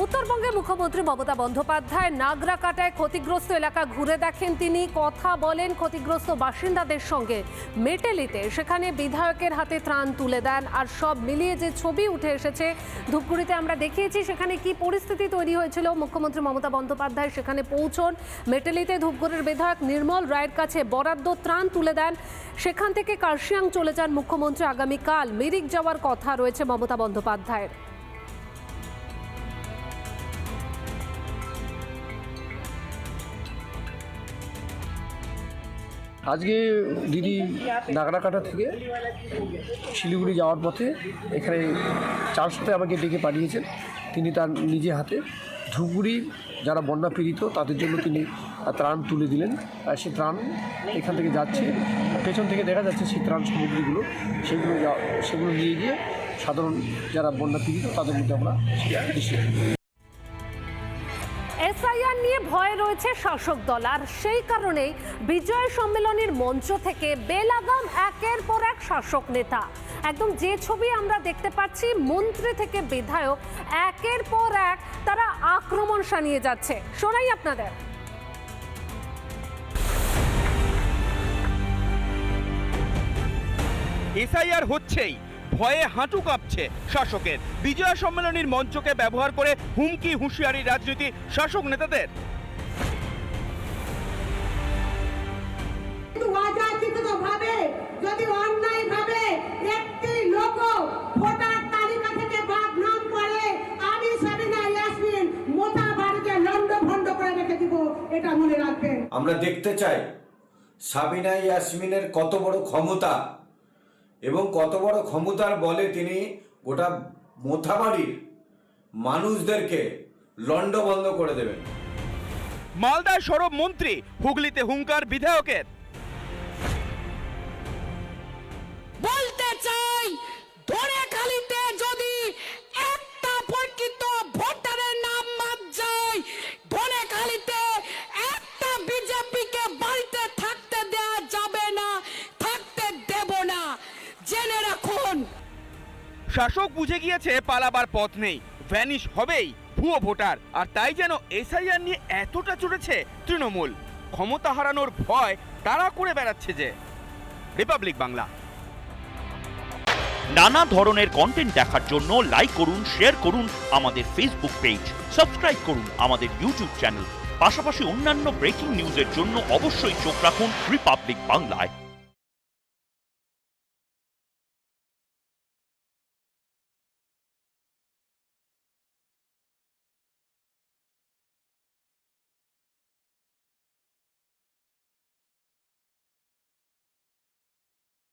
উত্তরবঙ্গে মুখ্যমন্ত্রী মমতা বন্দ্যোপাধ্যায় নাগরা কাটায় ক্ষতিগ্রস্ত এলাকা ঘুরে দেখেন তিনি। কথা বলেন ক্ষতিগ্রস্ত বাসিন্দাদের সঙ্গে। মেটেলিতে সেখানে বিধায়কের হাতে ত্রাণ তুলে দেন। আর সব মিলিয়ে যে ছবি উঠে এসেছে, ধূপগুড়িতে আমরা দেখিয়েছি সেখানে কি পরিস্থিতি তৈরি হয়েছিল। মুখ্যমন্ত্রী মমতা বন্দ্যোপাধ্যায় সেখানে পৌঁছন। মেটেলিতে ধূপগুড়ির বিধায়ক নির্মল রায়ের কাছে বরাদ্দ ত্রাণ তুলে দেন। সেখান থেকে কার্শিয়াং চলে যান মুখ্যমন্ত্রী। আগামীকাল মিরিক যাওয়ার কথা রয়েছে মমতা বন্দ্যোপাধ্যায়ের। আজকে দিদি নাগরাকাটা থেকে শিলিগুড়ি যাওয়ার পথে এখানে চার সাথে আমাকে ডেকে পাঠিয়েছেন। তিনি তার নিজে হাতে ধুপগুড়ির যারা বন্যা পীড়িত, তাদের জন্য তিনি ত্রাণ তুলে দিলেন। আর সেই ত্রাণ এখান থেকে যাচ্ছে। পেছন থেকে দেখা যাচ্ছে সেই ত্রাণ সামগ্রীগুলো। সেগুলো সেগুলো নিয়ে গিয়ে সাধারণ যারা বন্যা পীড়িত, তাদের মধ্যে আমরা নিয়ে ভয় রয়েছে শাসক দল। আর সেই কারণেই বিজয় সম্মেলনের মঞ্চ থেকে বেলাগাম একের পর এক শাসক নেতা। একদম যে ছবি আমরা দেখতে পাচ্ছি, মন্ত্রী থেকে বিধায়ক, একের পর এক তারা আক্রমণ সানিয়ে যাচ্ছে। শোনাই আপনাদের। এসআইআর হচ্ছেই। ভয়ে হাঁটু কাঁপছে শাসকের। বিজয়া সম্মেলনীর মঞ্চকে ব্যবহার করে হুমকি হুঁশিয়ারি রাজনীতি শাসক নেতাদের। যদি অন্যায় ভাবে একটি লোক ভোটার তালিকা থেকে বাদ নাম করে আমি সাবিনা ইয়াসমিন মোটা বাড়িতে লন্ড ভন্ড করে রেখে দিব এটা মনে রাখবেন। আমরা দেখতে চাই সাবিনা ইয়াসমিনের কত বড় ক্ষমতা এবং কত বড় ক্ষমতার বলে তিনি গোটা মোথাবাড়ির মানুষদেরকে লণ্ডভণ্ড করে দেবেন। মালদার সরব মন্ত্রী হুগলিতে হুঙ্কার বিধায়কের। শাসক বুঝে গিয়েছে পালাবার পথ নেই। ভ্যানিশ হবেই, ভুয়ো ভোটার। আর তাই যেন এসআইআর নিয়ে এতটা চড়েছে তৃণমূল। ক্ষমতা হারানোর ভয় তারা করে বেড়াচ্ছে যে। রিপাবলিক বাংলা নানা ধরনের কন্টেন্ট দেখার জন্য লাইক করুন শেয়ার করুন আমাদের ফেসবুক পেজ সাবস্ক্রাইব করুন আমাদের ইউটিউব চ্যানেল পাশাপাশি অন্যান্য ব্রেকিং নিউজের জন্য অবশ্যই চোখ রাখুন রিপাবলিক বাংলায়